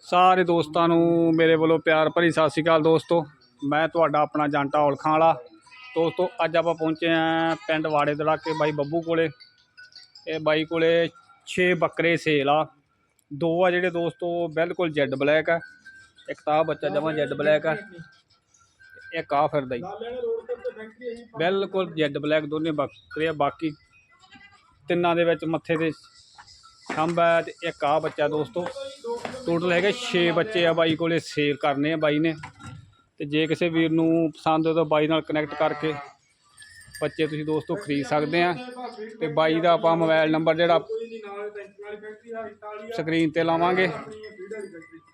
ਸਾਰੇ ਦੋਸਤਾਂ ਨੂੰ ਮੇਰੇ ਵੱਲੋਂ ਪਿਆਰ ਭਰੀ ਸਤਿ ਸ਼੍ਰੀ ਅਕਾਲ ਦੋਸਤੋ। ਮੈਂ ਤੁਹਾਡਾ ਆਪਣਾ ਜੰਟਾ ਔਲਖਾਂ ਵਾਲਾ। ਦੋਸਤੋ, ਅੱਜ ਆਪਾਂ ਪਹੁੰਚੇ ਆਂ ਪਿੰਡ ਵਾੜੇ ਦਲਾਕੇ ਬਾਈ ਬੱਬੂ ਕੋਲੇ। ਇਹ ਬਾਈ ਕੋਲੇ 6 ਬੱਕਰੇ ਸੇਲ ਆ। ਦੋ ਆ ਜਿਹੜੇ ਦੋਸਤੋ, ਬਿਲਕੁਲ ਜੈਡ ਬਲੈਕ ਆ। ਇੱਕ ਤਾਂ ਆਹ ਬੱਚਾ ਜਮਾ ਜੈਡ ਬਲੈਕ ਆ, ਇੱਕ ਆ ਫਿਰਦਾ ਹੀ ਬਿਲਕੁਲ ਜੈਡ ਬਲੈਕ ਦੋਨੇ ਬੱਕਰੇ ਆ। ਬਾਕੀ ਤਿੰਨਾਂ ਦੇ ਵਿੱਚ ਮੱਥੇ ਤੇ ਖੰਭ ਹੈ ਤੇ ਇੱਕ ਆ ਬੱਚਾ ਦੋਸਤੋ। ਟੋਟਲ ਹੈਗੇ 6 ਬੱਚੇ ਆ ਬਾਈ ਕੋਲੇ ਸੇਲ ਕਰਨੇ ਆ ਬਾਈ ਨੇ। ਤੇ ਜੇ ਕਿਸੇ ਵੀਰ ਨੂੰ ਪਸੰਦ ਹੋ ਤਾਂ ਬਾਈ ਨਾਲ ਕਨੈਕਟ ਕਰਕੇ ਬੱਚੇ ਤੁਸੀਂ ਦੋਸਤੋ ਖਰੀਦ ਸਕਦੇ ਆ। ਤੇ ਬਾਈ ਦਾ ਆਪਾਂ ਮੋਬਾਈਲ ਨੰਬਰ ਜਿਹੜਾ ਸਕਰੀਨ ਤੇ ਲਾਵਾਂਗੇ।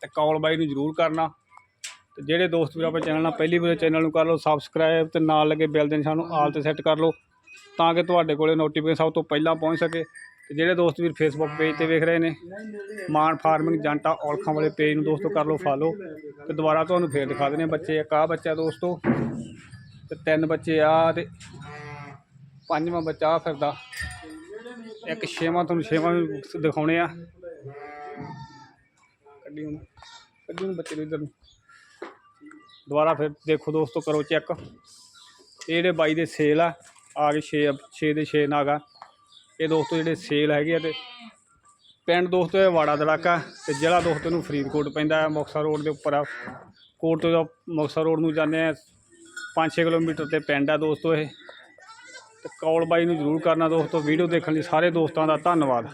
ਤੇ ਕਾਲ ਬਾਈ ਨੂੰ ਜ਼ਰੂਰ ਕਰਨਾ। ਤੇ ਜਿਹੜੇ ਦੋਸਤ ਵੀਰ ਆਪਾਂ ਚੈਨਲ ਨਾਲ ਪਹਿਲੀ ਵਾਰ ਚੈਨਲ ਨੂੰ ਕਰ ਲਓ ਸਬਸਕ੍ਰਾਈਬ ਤੇ ਨਾਲ ਲੱਗੇ ਬੈਲ ਦੇ ਨਿਸ਼ਾਨ ਨੂੰ ਆਲ ਤੇ ਸੈੱਟ ਕਰ ਲਓ, ਤਾਂ ਕਿ ਤੁਹਾਡੇ ਕੋਲੇ ਨੋਟੀਫਿਕੇਸ਼ਨ ਸਭ ਤੋਂ ਪਹਿਲਾਂ ਪਹੁੰਚ ਸਕੇ। ਤੇ ਜਿਹੜੇ ਦੋਸਤ ਵੀਰ ਫੇਸਬੁੱਕ ਪੇਜ ਤੇ ਵੇਖ ਰਹੇ ਨੇ, ਮਾਨ ਫਾਰਮਿੰਗ ਜੰਟਾ ਔਲਖਾਂ ਵਾਲੇ ਪੇਜ ਨੂੰ ਦੋਸਤੋ ਕਰ ਲਓ ਫਾਲੋ ਤੇ ਦੁਬਾਰਾ ਤੁਹਾਨੂੰ ਫੇਰ ਦਿਖਾ ਦਿੰਦੇ ਹਾਂ ਬੱਚੇ ਇੱਕ ਆਹ ਬੱਚਾ ਦੋਸਤੋ, ਤੇ ਤਿੰਨ ਬੱਚੇ ਆ ਤੇ ਪੰਜਵਾਂ ਬੱਚਾ ਆਹ ਫਿਰਦਾ ਇੱਕ ਛੇਵਾਂ, ਤੁਹਾਨੂੰ ਛੇਵਾਂ ਵੀ ਦਿਖਾਉਣੇ ਆ। ਕੱਢੀ ਹੁਣ ਕੱਢੀ ਹੁਣ ਬੱਚੇ ਨੂੰ ਇੱਧਰ ਨੂੰ। ਦੁਬਾਰਾ ਫਿਰ ਦੇਖੋ ਦੋਸਤੋ ਕਰੋ ਚੈੱਕ ਇਹ ਜਿਹੜੇ ਬਾਈ ਦੇ ਸੇਲ ਆ ਆ ਗਏ 6 6 ਦੇ 6 ਨਾਗ। ਇਹ ਦੋਸਤੋ ਜਿਹੜੇ ਸੇਲ ਹੈਗੇ ਆ ਤੇ ਪਿੰਡ ਦੋਸਤੋ ਇਹ ਵਾੜਾ ਦੜਾਕਾ ਤੇ ਜ਼ਿਲ੍ਹਾ ਦੋਸਤੋ ਨੂੰ ਫਰੀਦਕੋਟ ਪੈਂਦਾ ਹੈ, ਮੁਕਤਸਰ ਰੋਡ ਦੇ ਉੱਪਰ ਆ। ਕੋਟ ਤੋਂ ਜਦੋਂ ਮੁਕਤਸਰ ਰੋਡ ਨੂੰ ਜਾਂਦੇ ਆ 5-6 ਕਿਲੋਮੀਟਰ ਤੇ ਪਿੰਡ ਆ ਦੋਸਤੋ ਇਹ। ਤੇ ਕਾਲ ਬਾਈ ਨੂੰ ਜ਼ਰੂਰ ਕਰਨਾ ਦੋਸਤੋ, ਵੀਡੀਓ ਦੇਖਣ ਲਈ ਸਾਰੇ ਦੋਸਤਾਂ ਦਾ ਧੰਨਵਾਦ।